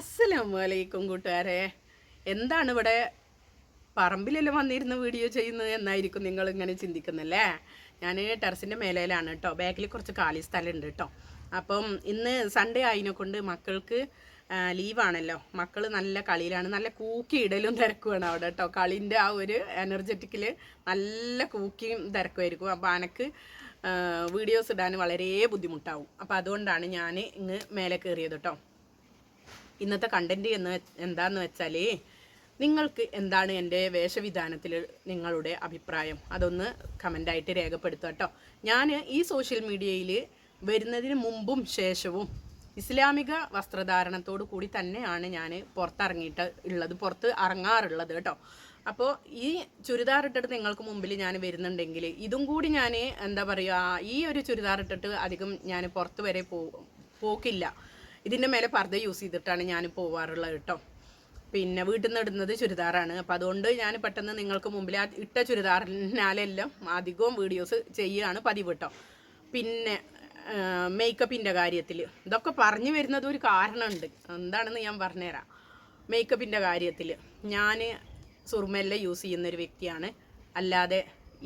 അസ്സലാമു അലൈക്കും കൂട്ടുകാരെ. എന്താണ് ഇവിടെ പറമ്പിലെല്ലാം വന്നിരുന്ന് വീഡിയോ ചെയ്യുന്നത് എന്നായിരിക്കും നിങ്ങൾ ഇങ്ങനെ ചിന്തിക്കുന്നല്ലേ? ഞാൻ ടെറസിന്റെ മേലയിലാണ് കേട്ടോ ബാക്കിൽ കുറച്ച് കാലി സ്ഥലമുണ്ട് കേട്ടോ അപ്പം ഇന്ന് സൺഡേ ആയതിനെ കൊണ്ട് മക്കൾക്ക് ലീവാണല്ലോ മക്കൾ നല്ല കളിയിലാണ്. നല്ല കൂക്കി ഇടലും തിരക്കുമാണ് അവിടെ കേട്ടോ കളിന്റെ ആ ഒരു എനർജറ്റിക്കിൽ നല്ല കൂക്കിയും തിരക്കുമായിരിക്കും അപ്പോൾ അനക്ക് വീഡിയോസ് ഇടാൻ വളരെ ബുദ്ധിമുട്ടാവും. അപ്പോൾ അതുകൊണ്ടാണ് ഞാൻ ഇങ്ങ് മേലെ കയറിയത് കേട്ടോ ഇന്നത്തെ കണ്ടന്റ് എന്ന് എന്താന്ന് വെച്ചാൽ നിങ്ങൾക്ക് എന്താണ് എന്റെ വേഷവിധാനത്തിൽ നിങ്ങളുടെ അഭിപ്രായം? അതൊന്ന് കമന്റായിട്ട് രേഖപ്പെടുത്തുക കേട്ടോ ഞാൻ ഈ സോഷ്യൽ മീഡിയയിൽ വരുന്നതിന് മുമ്പും ശേഷവും ഇസ്ലാമിക വസ്ത്രധാരണത്തോടു കൂടി തന്നെയാണ് ഞാൻ പുറത്തിറങ്ങിയിട്ട് ഉള്ളത് പുറത്ത് ഇറങ്ങാറുള്ളത് കേട്ടോ അപ്പോൾ ഈ ചുരിദാർ ഇട്ടിട്ട് നിങ്ങൾക്ക് മുമ്പിൽ ഞാൻ വരുന്നുണ്ടെങ്കിൽ ഇതും കൂടി ഞാൻ എന്താ പറയുക ഈ ഒരു ചുരിദാർ ഇട്ടിട്ട് അധികം ഞാൻ പുറത്ത് വരെ പോ പോക്കില്ല. ഇതിന്റെ മേലെ പർദ്ദ യൂസ് ചെയ്തിട്ടാണ് ഞാൻ പോവാറുള്ളത് കേട്ടോ. പിന്നെ വീട്ടിൽ നിന്ന് ഇടുന്നത് ചുരിദാറാണ്. അപ്പോൾ അതുകൊണ്ട് ഞാൻ പെട്ടെന്ന് നിങ്ങൾക്ക് മുമ്പിൽ ആ ഇട്ട ചുരിദാറിനാലെല്ലാം അധികവും വീഡിയോസ് ചെയ്യുകയാണ് പതിവ് കേട്ടോ. പിന്നെ മേക്കപ്പിന്റെ കാര്യത്തിൽ ഇതൊക്കെ പറഞ്ഞു വരുന്നത് ഒരു കാരണമുണ്ട്. എന്താണെന്ന് ഞാൻ പറഞ്ഞുതരാം. മേക്കപ്പിന്റെ കാര്യത്തിൽ ഞാൻ സുറുമെല്ലാം യൂസ് ചെയ്യുന്നൊരു വ്യക്തിയാണ്. അല്ലാതെ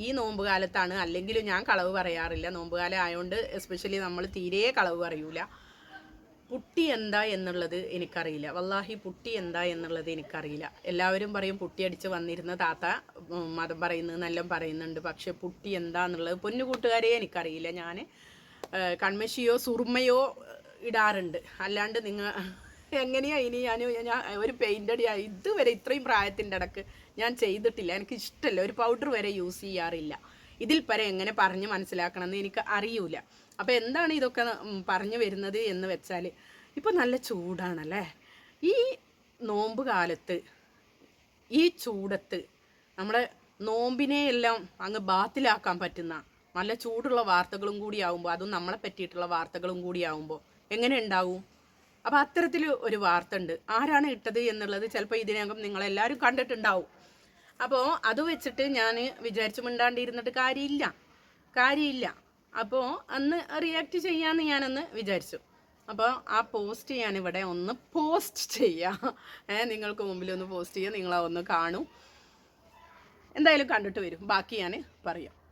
ഈ നോമ്പ് കാലത്താണ്. അല്ലെങ്കിലും ഞാൻ കളവ് പറയാറില്ല. നോമ്പ് കാലം ആയതുകൊണ്ട് എസ്പെഷ്യലി നമ്മൾ തീരെ കളവ് പറയൂല. പുട്ടി എന്താ എന്നുള്ളത് എനിക്കറിയില്ല. വല്ലാഹി പുട്ടി എന്താ എന്നുള്ളത് എനിക്കറിയില്ല. എല്ലാവരും പറയും പുട്ടി അടിച്ച് വന്നിരുന്ന താത്ത മതം പറയുന്നത് നല്ല പറയുന്നുണ്ട്. പക്ഷെ പുട്ടി എന്താന്നുള്ളത് പൊന്നു കൂട്ടുകാരെ എനിക്കറിയില്ല. ഞാൻ കൺമശിയോ സുറുമയോ ഇടാറുണ്ട്. അല്ലാണ്ട് നിങ്ങൾ എങ്ങനെയാ ഇനി ഞാൻ ഞാൻ ഒരു പെയിന്റ് അടി ഇതുവരെ ഇത്രയും പ്രായത്തിന്റെ ഇടയ്ക്ക് ഞാൻ ചെയ്തിട്ടില്ല. എനിക്ക് ഇഷ്ടമല്ല ഒരു പൗഡർ വരെ യൂസ് ചെയ്യാറില്ല. ഇതിൽ പരെ എങ്ങനെ പറഞ്ഞ് മനസ്സിലാക്കണമെന്ന് എനിക്ക് അറിയൂല. അപ്പോൾ എന്താണ് ഇതൊക്കെ പറഞ്ഞു വരുന്നത് എന്ന് വെച്ചാൽ ഇപ്പോൾ നല്ല ചൂടാണല്ലേ? ഈ നോമ്പ് കാലത്ത് ഈ ചൂടത്ത് നമ്മുടെ നോമ്പിനെ എല്ലാം അങ്ങ് ബാത്തിലാക്കാൻ പറ്റുന്ന നല്ല ചൂടുള്ള വാർത്തകളും കൂടി ആവുമ്പോൾ അതും നമ്മളെ പറ്റിയിട്ടുള്ള വാർത്തകളും കൂടി ആവുമ്പോൾ എങ്ങനെ ഉണ്ടാവും? അപ്പോൾ അത്തരത്തിൽ ഒരു വാർത്ത ഉണ്ട് ആരാണ് ഇട്ടത് എന്നുള്ളത് ചിലപ്പോൾ ഇതിനകം നിങ്ങളെല്ലാവരും കണ്ടിട്ടുണ്ടാവും. അപ്പോൾ അത് വെച്ചിട്ട് ഞാൻ വിചാരിച്ചു മിണ്ടാണ്ടിരുന്നിട്ട് കാര്യമില്ല. കാര്യമില്ല. അപ്പോൾ അന്ന് റിയാക്ട് ചെയ്യാമെന്ന് ഞാനന്ന് വിചാരിച്ചു. അപ്പോൾ ആ പോസ്റ്റ് ഞാനിവിടെ ഒന്ന് പോസ്റ്റ് ചെയ്യാം. ഏ നിങ്ങൾക്ക് മുമ്പിൽ ഒന്ന് പോസ്റ്റ് ചെയ്യാം നിങ്ങൾ ഒന്ന് കാണും. എന്തായാലും കണ്ടിട്ട് വരും. ബാക്കി ഞാൻ പറയാം.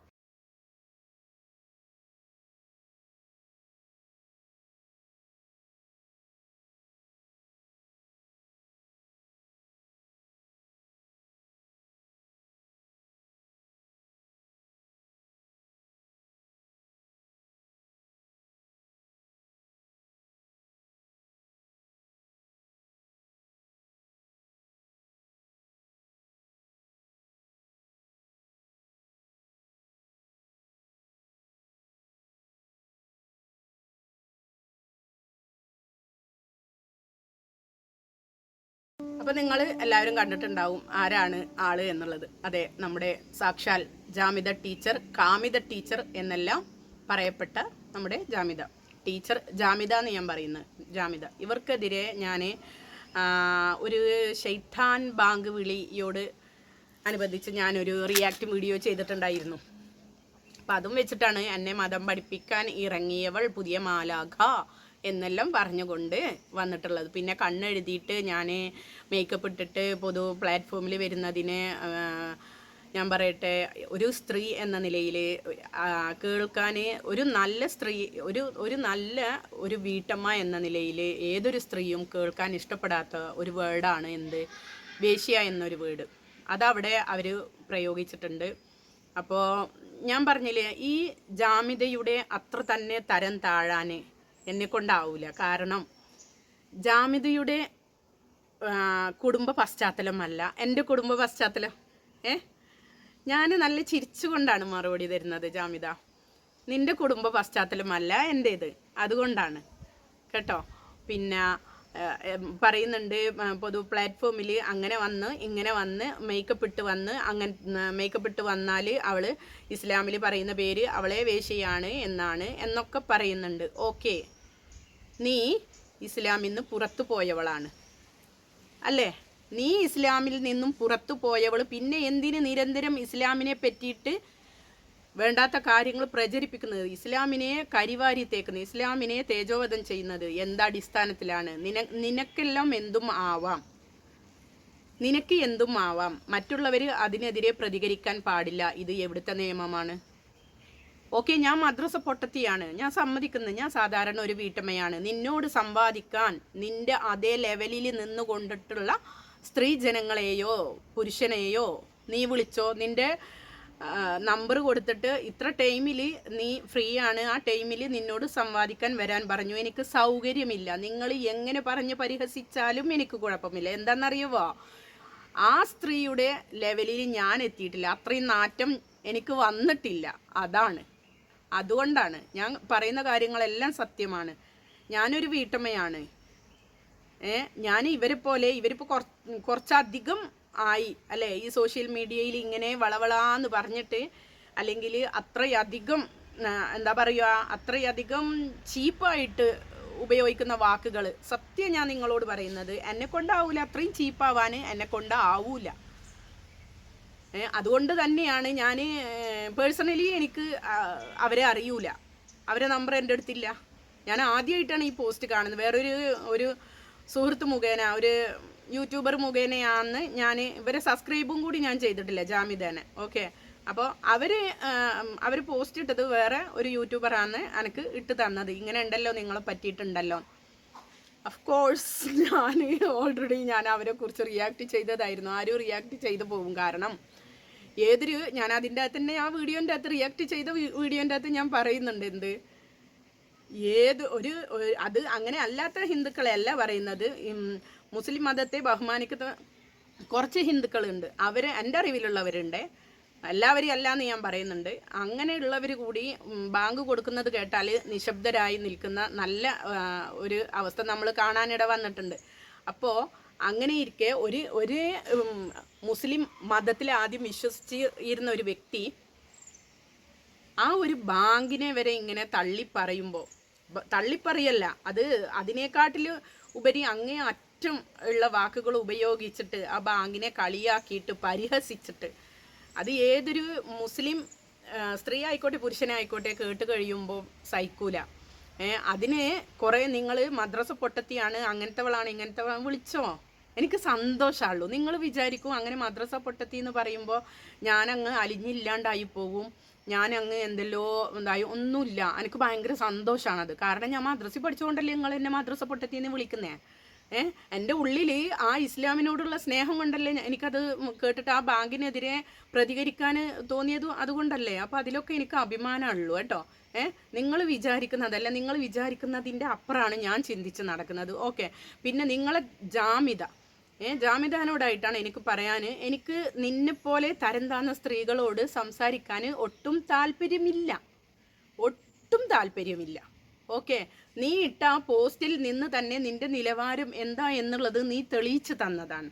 അപ്പൊ നിങ്ങൾ എല്ലാവരും കണ്ടിട്ടുണ്ടാവും ആരാണ് ആൾ എന്നുള്ളത്. അതെ നമ്മുടെ സാക്ഷാൽ ജാമിത ടീച്ചർ കാമിത ടീച്ചർ എന്നെല്ലാം പറയപ്പെട്ട നമ്മുടെ ജാമിത ടീച്ചർ ജാമിത എന്ന് ഞാൻ പറയുന്നത് ജാമിത ഇവർക്കെതിരെ ഞാൻ ഒരു ഷെയ്ത്താൻ ബാങ്ക് വിളിയോട് അനുബന്ധിച്ച് ഞാനൊരു റിയാക്ട് വീഡിയോ ചെയ്തിട്ടുണ്ടായിരുന്നു. അപ്പം അതും വെച്ചിട്ടാണ് എന്നെ മതം പഠിപ്പിക്കാൻ ഇറങ്ങിയവൾ പുതിയ മാലാഖ. എന്നെല്ലാം പറഞ്ഞുകൊണ്ട് വന്നിട്ടുള്ളത്. പിന്നെ കണ്ണെഴുതിയിട്ട് ഞാൻ മേക്കപ്പ് ഇട്ടിട്ട് പൊതു പ്ലാറ്റ്ഫോമിൽ വരുന്നതിന് ഞാൻ പറയട്ടെ ഒരു സ്ത്രീ എന്ന നിലയിൽ കേൾക്കാൻ ഒരു നല്ല സ്ത്രീ ഒരു ഒരു നല്ല ഒരു വീട്ടമ്മ എന്ന നിലയിൽ ഏതൊരു സ്ത്രീയും കേൾക്കാൻ ഇഷ്ടപ്പെടാത്ത ഒരു വേർഡാണ് എന്ത്? വേശ്യ എന്നൊരു വേർഡ്. അതവിടെ അവർ പ്രയോഗിച്ചിട്ടുണ്ട്. അപ്പോൾ ഞാൻ പറഞ്ഞില്ലേ ഈ ജാമിതയുടെ അത്ര തന്നെ തരം താഴാൻ എന്നെ കൊണ്ടാവില്ല കാരണം ജാമിതയുടെ കുടുംബ പശ്ചാത്തലമല്ല. എന്റെ കുടുംബ പശ്ചാത്തലം ഏ? ഞാൻ നല്ല ചിരിച്ചുകൊണ്ടാണ് മറുപടി തരുന്നത് ജാമിത. നിന്റെ കുടുംബ പശ്ചാത്തലമല്ല എന്റേത് അതുകൊണ്ടാണ്. കേട്ടോ? പിന്നെ പറയുന്നുണ്ട് പൊതു പ്ലാറ്റ്ഫോമിൽ അങ്ങനെ വന്ന് ഇങ്ങനെ വന്ന് മേക്കപ്പ് ഇട്ട് വന്ന് അങ്ങനെ മേക്കപ്പ് ഇട്ട് വന്നാൽ അവൾ ഇസ്ലാമിൽ പറയുന്ന പേര് അവളെ വേശ്യയാണ് എന്നാണ് എന്നൊക്കെ പറയുന്നുണ്ട്. ഓക്കെ. നീ ഇസ്ലാമിൽ നിന്ന് പുറത്തു പോയവളാണ്. അല്ലേ? നീ ഇസ്ലാമിൽ നിന്നും പുറത്തു പോയവൾ പിന്നെ എന്തിന് നിരന്തരം ഇസ്ലാമിനെ പറ്റിയിട്ട് വേണ്ടാത്ത കാര്യങ്ങൾ പ്രചരിപ്പിക്കുന്നത്? ഇസ്ലാമിനെ കരിവാരി തേക്കുന്നത് ഇസ്ലാമിനെ തേജോവധം ചെയ്യുന്നത് എന്തടിസ്ഥാനത്തിലാണ് നിന നിനക്കെല്ലാം എന്തും ആവാം. നിനക്ക് എന്തും ആവാം. മറ്റുള്ളവർ അതിനെതിരെ പ്രതികരിക്കാൻ പാടില്ല. ഇത് എവിടുത്തെ നിയമമാണ്? ഓക്കെ ഞാൻ മദ്രസ പൊട്ടത്തിയാണ്. ഞാൻ സമ്മതിക്കുന്നു. ഞാൻ സാധാരണ ഒരു വീട്ടമ്മയാണ്. നിന്നോട് സമ്പാദിക്കാൻ നിന്റെ അതേ ലെവലിൽ നിന്നുകൊണ്ടിട്ടുള്ള സ്ത്രീ ജനങ്ങളെയോ പുരുഷനെയോ നീ വിളിച്ചോ? നിന്റെ നമ്പർ കൊടുത്തിട്ട് ഇത്ര ടൈമിൽ നീ ഫ്രീ ആണ്. ആ ടൈമിൽ നിന്നോട് സംവാദിക്കാൻ വരാൻ പറഞ്ഞു. എനിക്ക് സൗകര്യമില്ല. നിങ്ങൾ എങ്ങനെ പറഞ്ഞ് പരിഹസിച്ചാലും എനിക്ക് കുഴപ്പമില്ല. എന്താണെന്നറിയുവോ? ആ സ്ത്രീയുടെ ലെവലിൽ ഞാൻ എത്തിയിട്ടില്ല. അത്രയും നാറ്റം എനിക്ക് വന്നിട്ടില്ല. അതാണ്. അതുകൊണ്ടാണ് ഞാൻ പറയുന്ന കാര്യങ്ങളെല്ലാം സത്യമാണ്. ഞാനൊരു വീട്ടമ്മയാണ്. ഏ ഞാൻ ഇവരെ പോലെ ഇവരിപ്പോൾ കുറ കുറച്ചധികം ആയി അല്ലേ? ഈ സോഷ്യൽ മീഡിയയിൽ ഇങ്ങനെ വളവളാന്ന് പറഞ്ഞിട്ട് അല്ലെങ്കിൽ അത്രയധികം എന്താ പറയുക അത്രയധികം ചീപ്പായിട്ട് ഉപയോഗിക്കുന്ന വാക്കുകൾ സത്യം ഞാൻ നിങ്ങളോട് പറയുന്നത്. എന്നെ കൊണ്ടാവൂല അത്രയും ചീപ്പാവാൻ എന്നെ കൊണ്ടാവൂല. അതുകൊണ്ട് തന്നെയാണ് ഞാൻ പേഴ്സണലി എനിക്ക് അവരെ അറിയൂല. അവരെ നമ്പർ എന്റെ അടുത്തില്ല. ഞാൻ ആദ്യമായിട്ടാണ് ഈ പോസ്റ്റ് കാണുന്നത്. വേറൊരു ഒരു സുഹൃത്ത് മുഖേന ഒരു യൂട്യൂബർ മുഖേനയാന്ന് ഞാൻ ഇവരെ സബ്സ്ക്രൈബും കൂടി ഞാൻ ചെയ്തിട്ടില്ല ജാമിദേനെ ഓക്കെ അപ്പോൾ അവർ അവർ പോസ്റ്റ് ഇട്ടത് വേറെ ഒരു യൂട്യൂബറാണ് എനിക്ക് ഇട്ട് തന്നത്. ഇങ്ങനെ ഉണ്ടല്ലോ നിങ്ങളെ പറ്റിയിട്ടുണ്ടല്ലോ. ഓഫ് കോഴ്സ് ഞാൻ ഓൾറെഡി ഞാൻ അവരെ കുറിച്ച് റിയാക്ട് ചെയ്തതായിരുന്നു. ആരും റിയാക്ട് ചെയ്തു പോകും കാരണം ഏതൊരു? ഞാൻ അതിന്റെ അകത്ത് തന്നെ ആ വീഡിയോന്റെ അകത്ത് റിയാക്ട് ചെയ്ത വീഡിയോന്റെ അകത്ത് ഞാൻ പറയുന്നുണ്ട് എന്ത്? ഏത് ഒരു അത് അങ്ങനെ അല്ലാത്ത ഹിന്ദുക്കളെയല്ല പറയുന്നത്. മുസ്ലിം മതത്തെ ബഹുമാനിക്കുന്ന കുറച്ച് ഹിന്ദുക്കളുണ്ട്. അവർ എന്റെ അറിവിലുള്ളവരുണ്ട്. എല്ലാവരും അല്ല എന്ന് ഞാൻ പറയുന്നുണ്ട്. അങ്ങനെയുള്ളവർ കൂടി ബാങ്ക് കൊടുക്കുന്നത് കേട്ടാൽ നിശബ്ദരായി നിൽക്കുന്ന നല്ല ഒരു അവസ്ഥ നമ്മൾ കാണാനിട വന്നിട്ടുണ്ട്. അപ്പോൾ അങ്ങനെ ഇരിക്കെ ഒരു ഒരു മുസ്ലിം മതത്തിൽ ആദ്യം വിശ്വസിച്ചിരുന്ന ഒരു വ്യക്തി ആ ഒരു ബാങ്കിനെ വരെ ഇങ്ങനെ തള്ളിപ്പറയുമ്പോൾ തള്ളിപ്പറയല്ല അത് അതിനെക്കാട്ടിൽ ഉപരി അങ്ങേ അറ്റം ഉള്ള വാക്കുകൾ ഉപയോഗിച്ചിട്ട് ആ ബാങ്കിനെ കളിയാക്കിയിട്ട് പരിഹസിച്ചിട്ട് അത് ഏതൊരു മുസ്ലിം സ്ത്രീ ആയിക്കോട്ടെ പുരുഷനായിക്കോട്ടെ കേട്ട് കഴിയുമ്പോൾ സഹിക്കൂല. അതിനെ കുറേ നിങ്ങൾ മദ്രസ പൊട്ടത്തിയാണ് അങ്ങനത്തെവളാണ് ഇങ്ങനത്തെ വിളിച്ചോ? എനിക്ക് സന്തോഷമുള്ളൂ നിങ്ങൾ വിചാരിക്കും അങ്ങനെ മദ്രസ പൊട്ടത്തി എന്ന് പറയുമ്പോൾ ഞാനങ്ങ് അലിഞ്ഞില്ലാണ്ടായി പോകും. ഞാനങ്ങ് എന്തെല്ലോ എന്തായി ഒന്നുമില്ല. എനിക്ക് ഭയങ്കര സന്തോഷമാണത് കാരണം ഞാൻ മദ്രസയിൽ പഠിച്ചുകൊണ്ടല്ലേ നിങ്ങൾ എന്നെ മദ്രസ പൊട്ടത്തി എന്ന് വിളിക്കുന്നേ? ഏ? എന്റെ ഉള്ളിൽ ആ ഇസ്ലാമിനോടുള്ള സ്നേഹം കൊണ്ടല്ലേ എനിക്കത് കേട്ടിട്ട് ആ ബാങ്കിനെതിരെ പ്രതികരിക്കാൻ തോന്നിയത് അതുകൊണ്ടല്ലേ. അപ്പോൾ അതിലൊക്കെ എനിക്ക് അഭിമാനമുള്ളൂ കേട്ടോ. ഏ? നിങ്ങൾ വിചാരിക്കുന്നതല്ല. നിങ്ങൾ വിചാരിക്കുന്നതിന്റെ അപ്പുറമാണ് ഞാൻ ചിന്തിച്ച് നടക്കുന്നത്. ഓക്കെ. പിന്നെ നിങ്ങളെ ജാമിത. ജാമിദാനോടായിട്ടാണ് എനിക്ക് പറയാൻ എനിക്ക് നിന്നെപ്പോലെ തരം താന്ന സ്ത്രീകളോട് സംസാരിക്കാൻ ഒട്ടും താല്പര്യമില്ല. ഒട്ടും താല്പര്യമില്ല. ഓക്കെ? നീ ഇട്ട ആ പോസ്റ്റിൽ നിന്ന് തന്നെ നിന്റെ നിലവാരം എന്താ എന്നുള്ളത് നീ തെളിയിച്ചു തന്നതാണ്.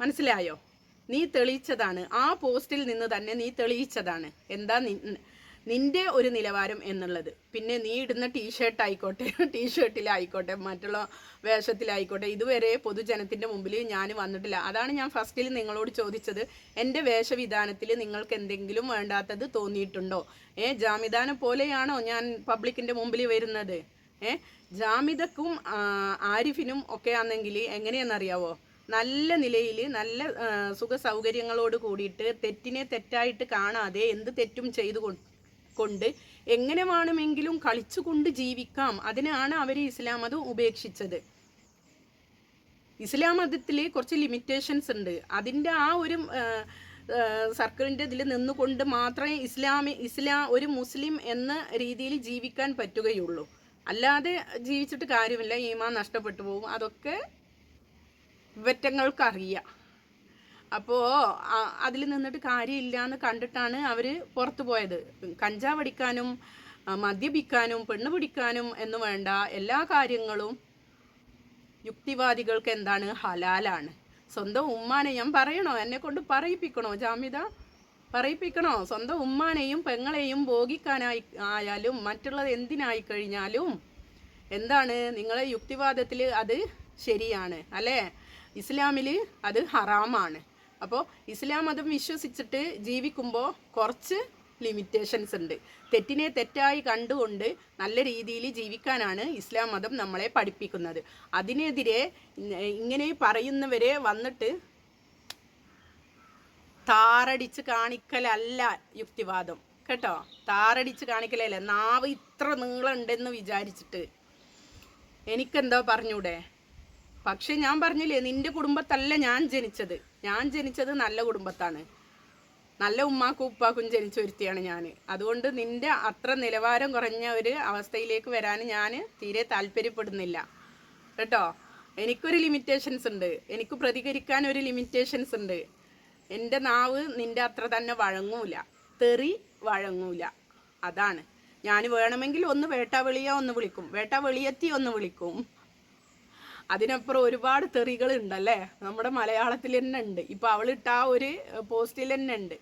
മനസ്സിലായോ? നീ തെളിയിച്ചതാണ്. ആ പോസ്റ്റിൽ നിന്ന് തന്നെ നീ തെളിയിച്ചതാണ്. എന്താ നിന്റെ ഒരു നിലവാരം എന്നുള്ളത്. പിന്നെ നീ ഇടുന്ന ടീഷർട്ട് ആയിക്കോട്ടെ ടീഷർട്ടിലായിക്കോട്ടെ മറ്റുള്ള വേഷത്തിലായിക്കോട്ടെ ഇതുവരെ പൊതുജനത്തിന്റെ മുമ്പിൽ ഞാൻ വന്നിട്ടില്ല. അതാണ് ഞാൻ ഫസ്റ്റിൽ നിങ്ങളോട് ചോദിച്ചത്. എന്റെ വേഷവിധാനത്തിൽ നിങ്ങൾക്ക് എന്തെങ്കിലും വേണ്ടാത്തത് തോന്നിയിട്ടുണ്ടോ? ഏ ജാമിദാനെ പോലെയാണോ ഞാൻ പബ്ലിക്കിന്റെ മുമ്പിൽ വരുന്നത്? ഏ ജാമിദക്കും ആരിഫിനും ഒക്കെ ആണെങ്കിൽ എങ്ങനെയെന്നറിയാവോ നല്ല നിലയിൽ നല്ല സുഖ സൗകര്യങ്ങളോട് കൂടിയിട്ട് തെറ്റിനെ തെറ്റായിട്ട് കാണാതെ എന്ത് തെറ്റും ചെയ്തു കൊണ്ട് എങ്ങനെ വേണമെങ്കിലും കളിച്ചുകൊണ്ട് ജീവിക്കാം. അതിനാണ് അവർ ഇസ്ലാം മതം ഉപേക്ഷിച്ചത്. ഇസ്ലാം മതത്തിൽ കുറച്ച് ലിമിറ്റേഷൻസ് ഉണ്ട്. അതിന്റെ ആ ഒരു സർക്കിളിന്റെ ഇതിൽ നിന്നുകൊണ്ട് മാത്രമേ ഇസ്ലാമി ഇസ്ലാം ഒരു മുസ്ലിം എന്ന രീതിയിൽ ജീവിക്കാൻ പറ്റുകയുള്ളൂ. അല്ലാതെ ജീവിച്ചിട്ട് കാര്യമില്ല. ഈമാ നഷ്ടപ്പെട്ടു പോകും. അതൊക്കെ വെറ്റങ്ങൾക്കറിയാം അപ്പോൾ അതിൽ നിന്നിട്ട് കാര്യമില്ല എന്ന് കണ്ടിട്ടാണ് അവർ പുറത്തു പോയത്. കഞ്ചാവടിക്കാനും മദ്യപിക്കാനും പെണ്ണ് പിടിക്കാനും എന്ന് വേണ്ട എല്ലാ കാര്യങ്ങളും യുക്തിവാദികൾക്ക് എന്താണ്? ഹലാലാണ്. സ്വന്തം ഉമ്മാനെ ഞാൻ പറയണോ? എന്നെ കൊണ്ട് പറയിപ്പിക്കണോ ജാമ്യത? പറയിപ്പിക്കണോ? സ്വന്തം ഉമ്മാനെയും പെങ്ങളെയും ഭോഗിക്കാനായി ആയാലും മറ്റുള്ളത് എന്തിനായി കഴിഞ്ഞാലും എന്താണ്? നിങ്ങളെ യുക്തിവാദത്തിൽ അത് ശരിയാണ് അല്ലേ? ഇസ്ലാമിൽ അത് ഹറാമാണ്. അപ്പോൾ ഇസ്ലാം മതം വിശ്വസിച്ചിട്ട് ജീവിക്കുമ്പോൾ കുറച്ച് ലിമിറ്റേഷൻസ് ഉണ്ട്. തെറ്റിനെ തെറ്റായി കണ്ടുകൊണ്ട് നല്ല രീതിയിൽ ജീവിക്കാനാണ് ഇസ്ലാം മതം നമ്മളെ പഠിപ്പിക്കുന്നത്. അതിനെതിരെ ഇങ്ങനെ പറയുന്നവരെ വന്നിട്ട് താറടിച്ച് കാണിക്കലല്ല യുക്തിവാദം. കേട്ടോ? താറടിച്ച് കാണിക്കലല്ല. നാവ് ഇത്ര നീളമുണ്ടെന്ന് വിചാരിച്ചിട്ട്. എനിക്കെന്തോ പറഞ്ഞൂടെ? പക്ഷെ ഞാൻ പറഞ്ഞില്ലേ നിന്റെ കുടുംബത്തല്ല ഞാൻ ജനിച്ചത്. ഞാൻ ജനിച്ചത് നല്ല കുടുംബത്താണ്. നല്ല ഉമ്മാക്കും ഉപ്പാക്കും ജനിച്ച ഒരുത്തിയാണ് ഞാൻ അതുകൊണ്ട് നിന്റെ അത്ര നിലവാരം കുറഞ്ഞ ഒരു അവസ്ഥയിലേക്ക് വരാൻ ഞാൻ തീരെ താല്പര്യപ്പെടുന്നില്ല. കേട്ടോ? എനിക്കൊരു ലിമിറ്റേഷൻസ് ഉണ്ട്. എനിക്ക് പ്രതികരിക്കാൻ ഒരു ലിമിറ്റേഷൻസ് ഉണ്ട്. എന്റെ നാവ് നിന്റെ അത്ര തന്നെ വഴങ്ങൂല. തെറി വഴങ്ങൂല. അതാണ്. ഞാൻ വേണമെങ്കിൽ ഒന്ന് വേട്ടാവെളിയ ഒന്ന് വിളിക്കും. വേട്ടാവെളിയെത്തി ഒന്ന് വിളിക്കും. അതിനപ്പുറം ഒരുപാട് തെറികൾ ഉണ്ടല്ലേ നമ്മുടെ മലയാളത്തിൽ തന്നെ ഉണ്ട് ഇപ്പൊ അവളിട്ട ആ ഒരു പോസ്റ്റിൽ തന്നെ ഉണ്ട്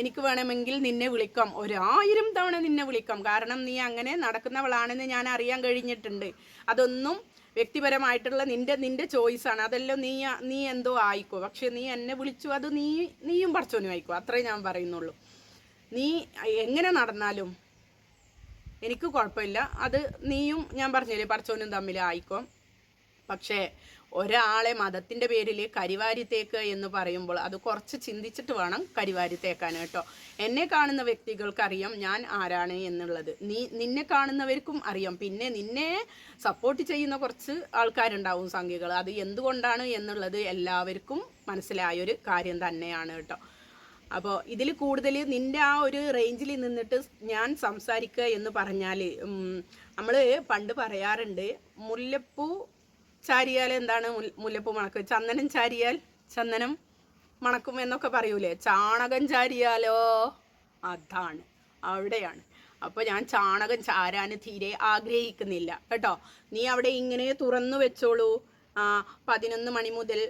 എനിക്ക് വേണമെങ്കിൽ നിന്നെ വിളിക്കാം. ഒരായിരം തവണ നിന്നെ വിളിക്കാം. കാരണം നീ അങ്ങനെ നടക്കുന്നവളാണെന്ന് ഞാൻ അറിയാൻ കഴിഞ്ഞിട്ടുണ്ട്. അതൊന്നും വ്യക്തിപരമായിട്ടുള്ള നിന്റെ നിന്റെ ചോയ്സാണ് അതെല്ലാം നീ നീ എന്തോ ആയിക്കോ. പക്ഷെ നീ എന്നെ വിളിച്ചു അത് നീ നീയും പഠിച്ചോനും ആയിക്കോ. അത്രേ ഞാൻ പറയുന്നുള്ളൂ. നീ എങ്ങനെ നടന്നാലും എനിക്ക് കുഴപ്പമില്ല. അത് നീയും ഞാൻ പറഞ്ഞില്ലേ പറച്ചോനും തമ്മിൽ ആയിക്കോ. പക്ഷേ ഒരാളെ മതത്തിന്റെ പേരിൽ കരിവാരി തേക്ക് എന്ന് പറയുമ്പോൾ അത് കുറച്ച് ചിന്തിച്ചിട്ട് വേണം കരിവാരി തേക്കാൻ കേട്ടോ. എന്നെ കാണുന്ന വ്യക്തികൾക്കറിയാം ഞാൻ ആരാണ് എന്നുള്ളത്. നീ നിന്നെ കാണുന്നവർക്കും അറിയാം. പിന്നെ നിന്നെ സപ്പോർട്ട് ചെയ്യുന്ന കുറച്ച് ആൾക്കാരുണ്ടാവും സംഖ്യകൾ അത് എന്തുകൊണ്ടാണ് എന്നുള്ളത് എല്ലാവർക്കും മനസ്സിലായൊരു കാര്യം തന്നെയാണ് കേട്ടോ. അപ്പോൾ ഇതിൽ കൂടുതൽ നിന്റെ ആ ഒരു റേഞ്ചിൽ നിന്നിട്ട് ഞാൻ സംസാരിക്കുക എന്ന് പറഞ്ഞാൽ നമ്മൾ പണ്ട് പറയാറുണ്ട് മുല്ലപ്പൂ ചാരിയാൽ എന്താണ് മുല്ലപ്പൂ മണക്ക്? ചന്ദനം ചാരിയാൽ ചന്ദനം മണക്കും എന്നൊക്കെ പറയൂലേ? ചാണകം ചാരിയാലോ? അതാണ്. അവിടെയാണ്. അപ്പോൾ ഞാൻ ചാണകം ചാരാൻ തീരെ ആഗ്രഹിക്കുന്നില്ല. കേട്ടോ? നീ അവിടെ ഇങ്ങനെ തുറന്നു വെച്ചോളൂ. പതിനൊന്ന് മണി മുതൽ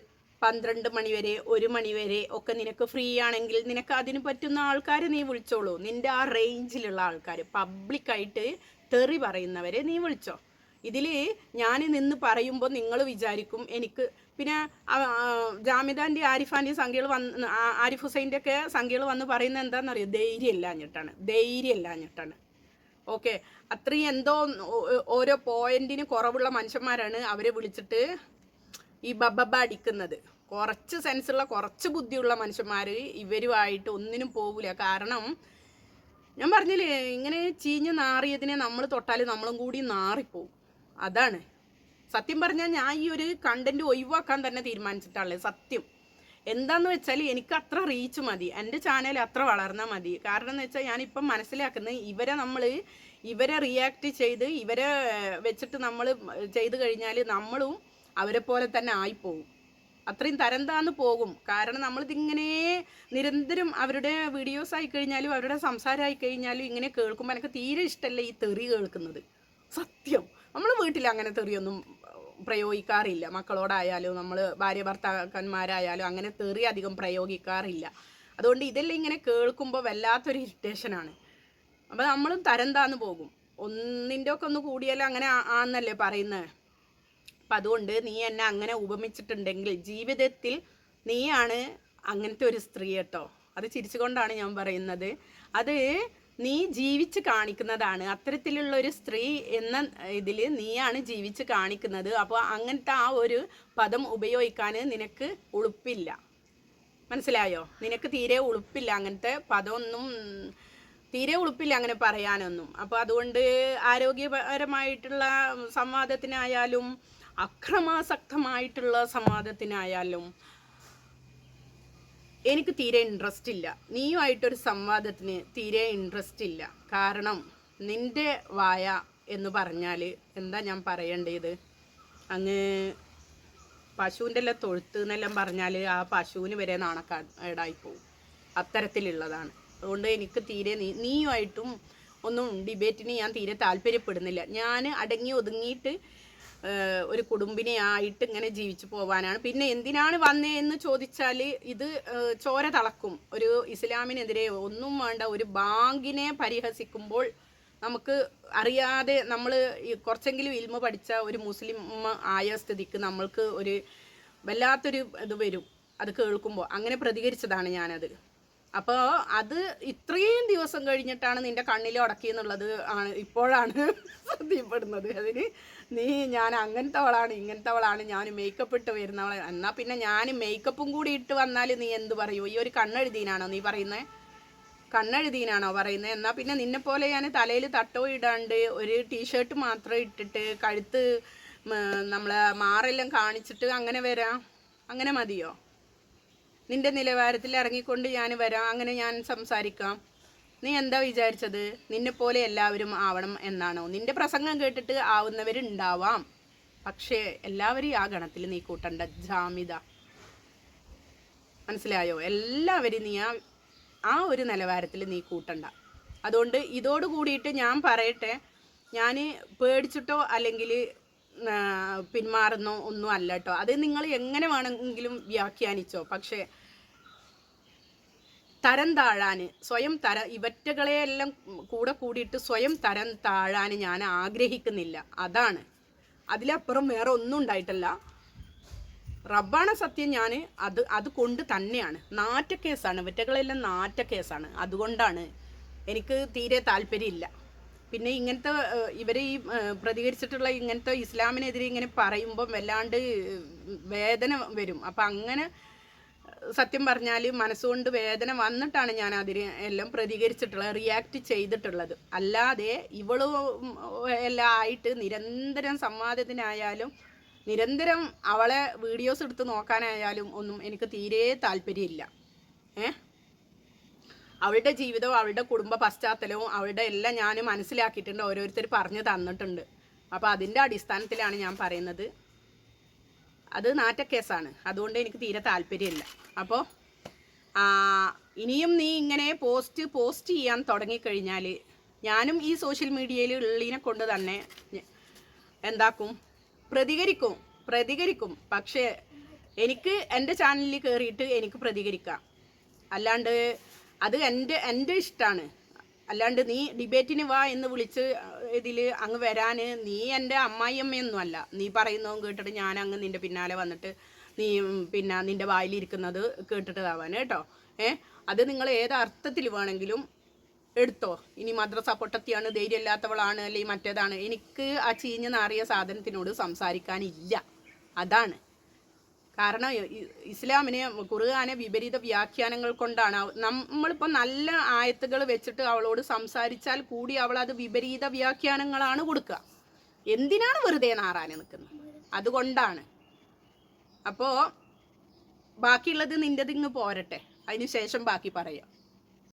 പന്ത്രണ്ട് മണിവരെ ഒരു മണിവരെ ഒക്കെ നിനക്ക് ഫ്രീ ആണെങ്കിൽ നിനക്ക് അതിന് പറ്റുന്ന ആൾക്കാർ നീ വിളിച്ചോളൂ. നിന്റെ ആ റേഞ്ചിലുള്ള ആൾക്കാർ പബ്ലിക്കായിട്ട് തെറി പറയുന്നവരെ നീ വിളിച്ചോ. ഇതിൽ ഞാൻ നിന്ന് പറയുമ്പോൾ നിങ്ങൾ വിചാരിക്കും എനിക്ക്. പിന്നെ ജാമിദാന്റെ ആരിഫാന്റെ സംഖ്യകൾ വന്ന് ആരിഫ് ഹുസൈന്റെ ഒക്കെ സംഖ്യകൾ വന്ന് പറയുന്നത് എന്താണെന്നറിയോ ധൈര്യം ഇല്ലാഞ്ഞിട്ടാണ്. ഓക്കെ. അത്രയും എന്തോ ഓരോ പോയിന്റിന് കുറവുള്ള മനുഷ്യന്മാരാണ് അവരെ വിളിച്ചിട്ട് ഈ ബബബ അടിക്കുന്നത്. കുറച്ച് സെൻസുള്ള കുറച്ച് ബുദ്ധിയുള്ള മനുഷ്യന്മാർ ഇവരുമായിട്ട് ഒന്നിനും പോകില്ല കാരണം ഞാൻ പറഞ്ഞില്ലേ ഇങ്ങനെ ചീഞ്ഞ് നാറിയതിനെ നമ്മൾ തൊട്ടാൽ നമ്മളും കൂടി നാറിപ്പോവും. അതാണ്. സത്യം പറഞ്ഞാൽ ഞാൻ ഈ ഒരു കണ്ടന്റ് ഒഴിവാക്കാൻ തന്നെ തീരുമാനിച്ചിട്ടുള്ളത്. സത്യം. എന്താന്ന് വെച്ചാൽ എനിക്ക് അത്ര റീച്ച് മതി. എന്റെ ചാനൽ അത്ര വളർന്നാൽ മതി. കാരണം എന്ന് വെച്ചാൽ ഞാനിപ്പം മനസ്സിലാക്കുന്നത് ഇവരെ നമ്മൾ ഇവരെ റിയാക്ട് ചെയ്ത് ഇവരെ വെച്ചിട്ട് നമ്മൾ ചെയ്ത് കഴിഞ്ഞാൽ നമ്മളും അവരെ പോലെ തന്നെ ആയിപ്പോവും. അത്രയും തരം താന്ന് പോകും. കാരണം നമ്മളിതിങ്ങനെ നിരന്തരം അവരുടെ വീഡിയോസ് ആയി കഴിഞ്ഞാലും അവരുടെ സംസാരം ആയി കഴിഞ്ഞാലും ഇങ്ങനെ കേൾക്കുമ്പോൾ എനിക്ക് തീരെ ഇഷ്ടമല്ല ഈ തെറി കേൾക്കുന്നത്. സത്യം. നമ്മൾ വീട്ടിൽ അങ്ങനെ തെറിയൊന്നും പ്രയോഗിക്കാറില്ല. മക്കളോടായാലും നമ്മൾ ഭാര്യ ഭർത്താക്കന്മാരായാലും അങ്ങനെ തെറി അധികം പ്രയോഗിക്കാറില്ല. അതുകൊണ്ട് ഇതെല്ലാം ഇങ്ങനെ കേൾക്കുമ്പോൾ വല്ലാത്തൊരു ഇറിറ്റേഷനാണ് അപ്പോൾ നമ്മളും തരം താന്ന് പോകും. ഒന്നിന്റെ ഒക്കെ ഒന്ന് കൂടിയാലും അങ്ങനെ ആന്നല്ലേ പറയുന്നത് അപ്പം അതുകൊണ്ട് നീ എന്നെ അങ്ങനെ ഉപമിച്ചിട്ടുണ്ടെങ്കിൽ ജീവിതത്തിൽ നീയാണ് അങ്ങനത്തെ ഒരു സ്ത്രീ കേട്ടോ. അത് ചിരിച്ചുകൊണ്ടാണ് ഞാൻ പറയുന്നത്. അത് നീ ജീവിച്ച് കാണിക്കുന്നതാണ്. അത്തരത്തിലുള്ള ഒരു സ്ത്രീ എന്ന ഇതിൽ നീയാണ് ജീവിച്ച് കാണിക്കുന്നത്. അപ്പോൾ അങ്ങനത്തെ ആ ഒരു പദം ഉപയോഗിക്കാൻ നിനക്ക് ഉളുപ്പില്ല. മനസ്സിലായോ? നിനക്ക് തീരെ ഉളുപ്പില്ല അങ്ങനത്തെ പദമൊന്നും തീരെ ഉളുപ്പില്ല അങ്ങനെ പറയാനൊന്നും. അപ്പോൾ അതുകൊണ്ട് ആരോഗ്യപരമായിട്ടുള്ള സംവാദത്തിനായാലും അക്രമാസക്തമായിട്ടുള്ള സംവാദത്തിനായാലും എനിക്ക് തീരെ ഇൻട്രസ്റ്റ് ഇല്ല. നീയുമായിട്ടൊരു സംവാദത്തിന് തീരെ ഇൻട്രസ്റ്റ് ഇല്ല. കാരണം നിന്റെ വായ എന്ന് പറഞ്ഞാൽ എന്താ ഞാൻ പറയേണ്ടത്? അങ്ങ് പശുവിന്റെ എല്ലാം തൊഴുത്ത് എന്നെല്ലാം പറഞ്ഞാൽ ആ പശുവിന് വരെ നാണക്കേടായി പോകും അത്തരത്തിലുള്ളതാണ്. അതുകൊണ്ട് എനിക്ക് തീരെ നീ നീയുമായിട്ടും ഒന്നും ഡിബേറ്റിന് ഞാൻ തീരെ താല്പര്യപ്പെടുന്നില്ല. ഞാൻ അടങ്ങി ഒതുങ്ങിയിട്ട് ഒരു കുടുംബിനെയായിട്ട് ഇങ്ങനെ ജീവിച്ചു പോവാനാണ്. പിന്നെ എന്തിനാണ് വന്നേ എന്ന് ചോദിച്ചാൽ ഇത് ചോര തളക്കും. ഒരു ഇസ്ലാമിനെതിരെ ഒന്നും വേണ്ട ഒരു ബാങ്കിനെ പരിഹസിക്കുമ്പോൾ നമുക്ക് അറിയാതെ നമ്മൾ കുറച്ചെങ്കിലും ഇൽമ പഠിച്ച ഒരു മുസ്ലിം ആയ സ്ഥിതിക്ക് നമ്മൾക്ക് ഒരു വല്ലാത്തൊരു ഇത് വരും. അത് കേൾക്കുമ്പോൾ അങ്ങനെ പ്രതികരിച്ചതാണ് ഞാനത്. അപ്പോൾ അത് ഇത്രയും ദിവസം കഴിഞ്ഞിട്ടാണ് നിന്റെ കണ്ണിൽ ഉടക്കി എന്നുള്ളത് ആണ് ഇപ്പോഴാണ് ശ്രദ്ധയപ്പെടുന്നത് അതിന് നീ ഞാൻ അങ്ങനത്തെ അവളാണ് ഇങ്ങനത്തെ അവളാണ് ഞാൻ മേക്കപ്പ് ഇട്ട് വരുന്നവളെ എന്നാൽ പിന്നെ ഞാൻ മേക്കപ്പും കൂടി ഇട്ട് വന്നാൽ നീ എന്ത് പറയൂ? ഈ ഒരു കണ്ണെഴുതീനാണോ നീ പറയുന്നത് കണ്ണെഴുതീനാണോ പറയുന്നത് എന്നാൽ പിന്നെ നിന്നെ പോലെ ഞാൻ തലയിൽ തട്ടോ ഇടാണ്ട് ഒരു ടീഷർട്ട് മാത്രം ഇട്ടിട്ട് കഴുത്ത് നമ്മളെ മാറെല്ലാം കാണിച്ചിട്ട് അങ്ങനെ വരാം? അങ്ങനെ മതിയോ? നിന്റെ നിലവാരത്തിൽ ഇറങ്ങിക്കൊണ്ട് ഞാൻ വരാം അങ്ങനെ ഞാൻ സംസാരിക്കാം. നീ എന്താ വിചാരിച്ചത്? നിന്നെ പോലെ എല്ലാവരും ആവണം എന്നാണോ? നിന്റെ പ്രസംഗം കേട്ടിട്ട് ആവുന്നവരുണ്ടാവാം. പക്ഷേ എല്ലാവരെയും ആ ഗണത്തിൽ നീ കൂട്ടണ്ട ജാമിത. മനസ്സിലായോ? എല്ലാവരും നീ ആ ആ ഒരു നിലവാരത്തിൽ നീ കൂട്ടണ്ട. അതുകൊണ്ട് ഇതോട് കൂടിയിട്ട് ഞാൻ പറയട്ടെ ഞാൻ പേടിച്ചിട്ടോ അല്ലെങ്കിൽ പിന്മാറുന്നോ ഒന്നും അല്ല കേട്ടോ. അത് നിങ്ങൾ എങ്ങനെ വേണമെങ്കിലും വ്യാഖ്യാനിച്ചോ. പക്ഷേ തരം താഴാൻ സ്വയം തര ഇവറ്റകളെയെല്ലാം കൂടെ കൂടിയിട്ട് സ്വയം തരം താഴാൻ ഞാൻ ആഗ്രഹിക്കുന്നില്ല. അതാണ്. അതിലപ്പുറം വേറെ ഒന്നും ഉണ്ടായിട്ടല്ല. റബ്ബാണ് സത്യം ഞാൻ അത് അത് കൊണ്ട് തന്നെയാണ്. നാറ്റക്കേസാണ്. ഇവറ്റകളെല്ലാം നാറ്റക്കേസാണ്. അതുകൊണ്ടാണ് എനിക്ക് തീരെ താല്പര്യമില്ല. പിന്നെ ഇങ്ങനത്തെ ഇവർ ഈ പ്രതികരിച്ചിട്ടുള്ള ഇങ്ങനത്തെ ഇസ്ലാമിനെതിരെ ഇങ്ങനെ പറയുമ്പം വല്ലാണ്ട് വേദന വരും. അപ്പം അങ്ങനെ സത്യം പറഞ്ഞാൽ മനസ്സുകൊണ്ട് വേദന വന്നിട്ടാണ് ഞാൻ അതിന് എല്ലാം പ്രതികരിച്ചിട്ടുള്ളത് റിയാക്ട് ചെയ്തിട്ടുള്ളത്. അല്ലാതെ ഇവളും എല്ലാം ആയിട്ട് നിരന്തരം സംവാദത്തിനായാലും നിരന്തരം അവളെ വീഡിയോസ് എടുത്ത് നോക്കാനായാലും ഒന്നും എനിക്ക് തീരെ താല്പര്യമില്ല. ഏ? അവളുടെ ജീവിതവും അവളുടെ കുടുംബ പശ്ചാത്തലവും അവളുടെ എല്ലാം ഞാൻ മനസ്സിലാക്കിയിട്ടുണ്ട് ഓരോരുത്തർ പറഞ്ഞു തന്നിട്ടുണ്ട്. അപ്പോൾ അതിന്റെ അടിസ്ഥാനത്തിലാണ് ഞാൻ പറയുന്നത്. അത് നാറ്റക്കേസാണ്. അതുകൊണ്ട് എനിക്ക് തീരെ താല്പര്യമില്ല. അപ്പോൾ ഇനിയും നീ ഇങ്ങനെ പോസ്റ്റ് പോസ്റ്റ് ചെയ്യാൻ തുടങ്ങിക്കഴിഞ്ഞാൽ ഞാനും ഈ സോഷ്യൽ മീഡിയയിൽ ഉള്ളതിനെ കൊണ്ട് തന്നെ എന്താക്കും? പ്രതികരിക്കും. പ്രതികരിക്കും. പക്ഷേ എനിക്ക് എന്റെ ചാനലിൽ കയറിയിട്ട് എനിക്ക് പ്രതികരിക്കാം. അല്ലാണ്ട് അത് എന്റെ എന്റെ ഇഷ്ടമാണ് അല്ലാണ്ട് നീ ഡിബേറ്റിന് വാ എന്ന് വിളിച്ച് ഇതിൽ അങ്ങ് വരാൻ നീ എന്റെ അമ്മായിയമ്മയൊന്നും അല്ല നീ പറയുന്നതും കേട്ടിട്ട് ഞാൻ അങ്ങ് നിന്റെ പിന്നാലെ വന്നിട്ട് നീ പിന്നെ നിന്റെ വായിലിരിക്കുന്നത് കേട്ടിട്ട് ആവാൻ കേട്ടോ. ഏ? അത് നിങ്ങൾ ഏത് അർത്ഥത്തിൽ വേണമെങ്കിലും എടുത്തോ. ഇനി മദ്രസ പൊട്ടത്തിയാണ് ധൈര്യമില്ലാത്തവളാണ് അല്ലെങ്കിൽ മറ്റേതാണ്. എനിക്ക് ആ ചീഞ്ഞ് നാറിയ സാധനത്തിനോട് സംസാരിക്കാനില്ല. അതാണ്. കാരണം ഇസ്ലാമിനെ കുറുകാനെ വിപരീത വ്യാഖ്യാനങ്ങൾ കൊണ്ടാണ്. നമ്മളിപ്പോൾ നല്ല ആയത്തുകൾ വെച്ചിട്ട് അവളോട് സംസാരിച്ചാൽ കൂടി അവൾ അത് വിപരീത വ്യാഖ്യാനങ്ങളാണ് കൊടുക്കുക. എന്തിനാണ് വെറുതെ നാറാൻ നിൽക്കുന്നത്? അതുകൊണ്ടാണ്. അപ്പോൾ ബാക്കിയുള്ളത് നിന്റെതിങ്ങ് പോരട്ടെ. അതിനുശേഷം ബാക്കി പറയാം.